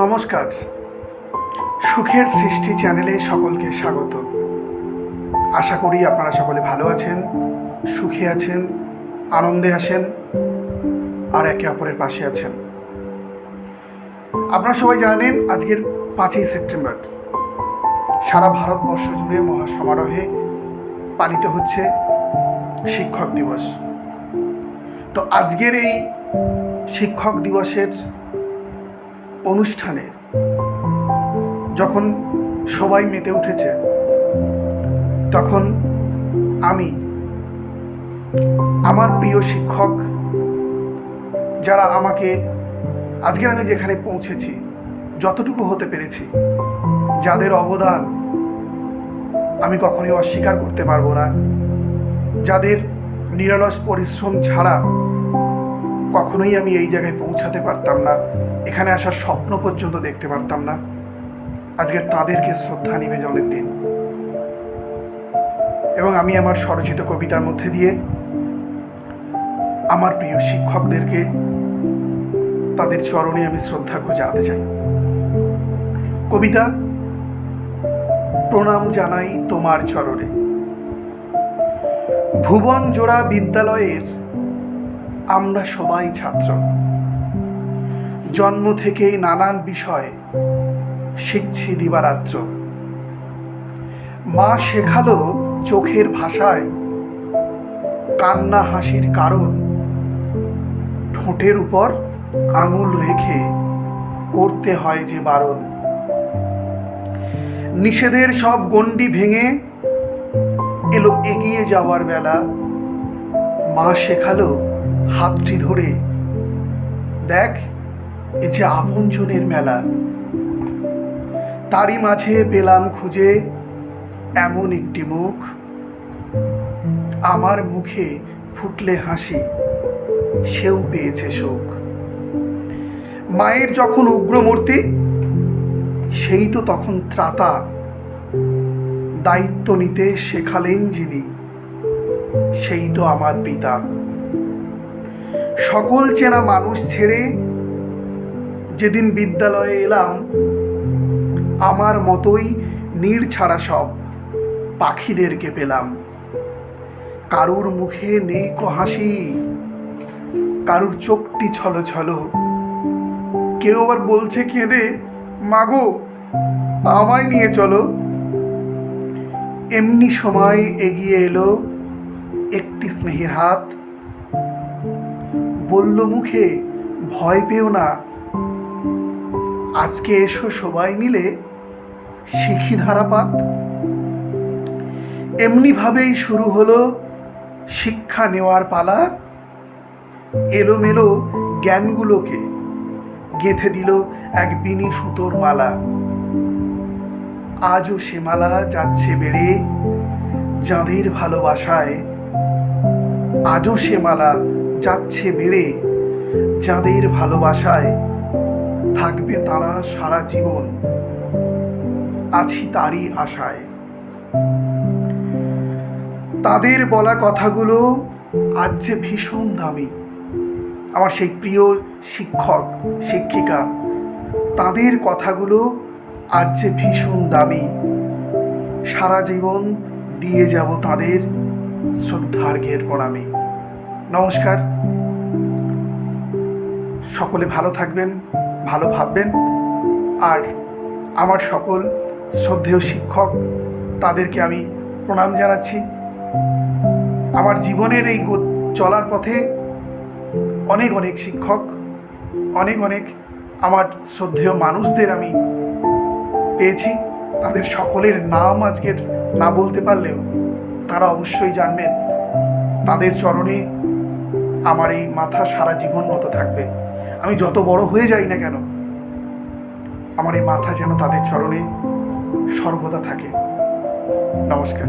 নমস্কার। সুখের সৃষ্টি চ্যানেলে সকলকে স্বাগত। আশা করি আপনারা সকলে ভালো আছেন, সুখে আছেন, আনন্দে আছেন, আর একে অপরের পাশে আছেন। আপনারা সবাই জানেন আজকের পাঁচই সেপ্টেম্বর। সারা ভারতবর্ষ জুড়ে মহাসমারোহে পালিত হচ্ছে শিক্ষক দিবস। তো আজকের এই শিক্ষক দিবসের অনুষ্ঠানে যখন সবাই মেতে উঠেছে, তখন আমি, আমার প্রিয় শিক্ষক যারা আমাকে আজকের আমি যেখানে পৌঁছেছি, যতটুকু হতে পেরেছি, যাদের অবদান আমি কখনোই অস্বীকার করতে পারব না, যাদের নিরলস পরিশ্রম ছাড়া কখনোই আমি এই জায়গায় পৌঁছাতে পারতাম না। এখানে আসার স্বপ্ন পর্যন্ত দেখতে পারতাম না। আজকে তাদেরকে শ্রদ্ধা নিবেদনের দিন। এবং আমি আমার স্বরচিত কবিতার মধ্যে দিয়ে আমার প্রিয় শিক্ষকদেরকে তাদের চরণে আমি শ্রদ্ধা জানাতে চাই। কবিতা, প্রণাম জানাই তোমার চরণে। ভুবন জোড়া বিদ্যালয়ের আমরা সবাই ছাত্র। জন্ম থেকেই নানান বিষয় শিখছি দিবারাত্র। মা শেখালো চোখের ভাষায় কান্না হাসির কারণ। ঠোঁটের উপর আঙুল রেখে করতে হয় যে বারণ। নিষেধের সব গণ্ডি ভেঙে এলো এগিয়ে যাওয়ার বেলা। মা শেখালো হাতটি ধরে, দেখ এ যে আপনজনের মেলা। তারই মাঝে পেলাম খুঁজে এমন একটি মুখ। আমার মুখে ফুটলে হাসি, সেও পেয়েছে সুখ মায়ের যখন উগ্রমূর্তি, সেই তো তখন ত্রাতা। দায়িত্ব নিতে শেখালেন যিনি, সেই তো আমার পিতা। সকল চেনা মানুষ ছেড়ে যেদিন বিদ্যালয়ে এলাম, আমার মতোই নীড় ছাড়া সব পাখিদেরকে পেলাম। কারুর মুখে নেই কো হাসি, কারুর চোখটি ছলো ছলো। কেউ আবার বলছে কেঁদে, মাগো, আমায় নিয়ে চলো। এমনি সময় এগিয়ে এলো একটি স্নেহের হাত। বলল মুখে, ভয় পেও না আজকে এসো সবাই মিলে শিখি ধারাপাত। এমনিভাবেই শুরু হলো শিক্ষা নেওয়ার পালা। এলোমেলো জ্ঞানগুলোকে গেঁথে দিল এক বিনি সুতোর মালা। আজও সে মালা যাচ্ছে বেড়ে যাঁদের ভালোবাসায়। আজও সে মালা যাচ্ছে বেড়ে যাঁদের ভালোবাসায়। থাকবে তারা সারা জীবন। আছি তারই আশায়। তাদের বলা কথাগুলো আজ যে ভীষণ দামি। আমার সেই প্রিয় শিক্ষক, শিক্ষিকা, তাদের কথাগুলো আজ যে ভীষণ দামি। সারা জীবন দিয়ে যাব তাদের শ্রদ্ধার্ঘের প্রণামী। নমস্কার। সকলে ভালো থাকবেন। ভালো ভাববেন। আর আমার সকল শ্রদ্ধেয় শিক্ষক, তাদেরকে আমি প্রণাম জানাচ্ছি। আমার জীবনের এই চলার পথে অনেক অনেক শিক্ষক, অনেক অনেক আমার শ্রদ্ধেয় মানুষদের আমি পেয়েছি। তাদের সকলের নাম আজকের না বলতে পারলেও তারা অবশ্যই জানবেন। তাদের চরণে আমার এই মাথা সারা জীবন মতো থাকবে। আমি যত বড় হয়ে যাই না কেন, আমার এই মাথা যেন তাদের চরণে সর্বদা থাকে। নমস্কার।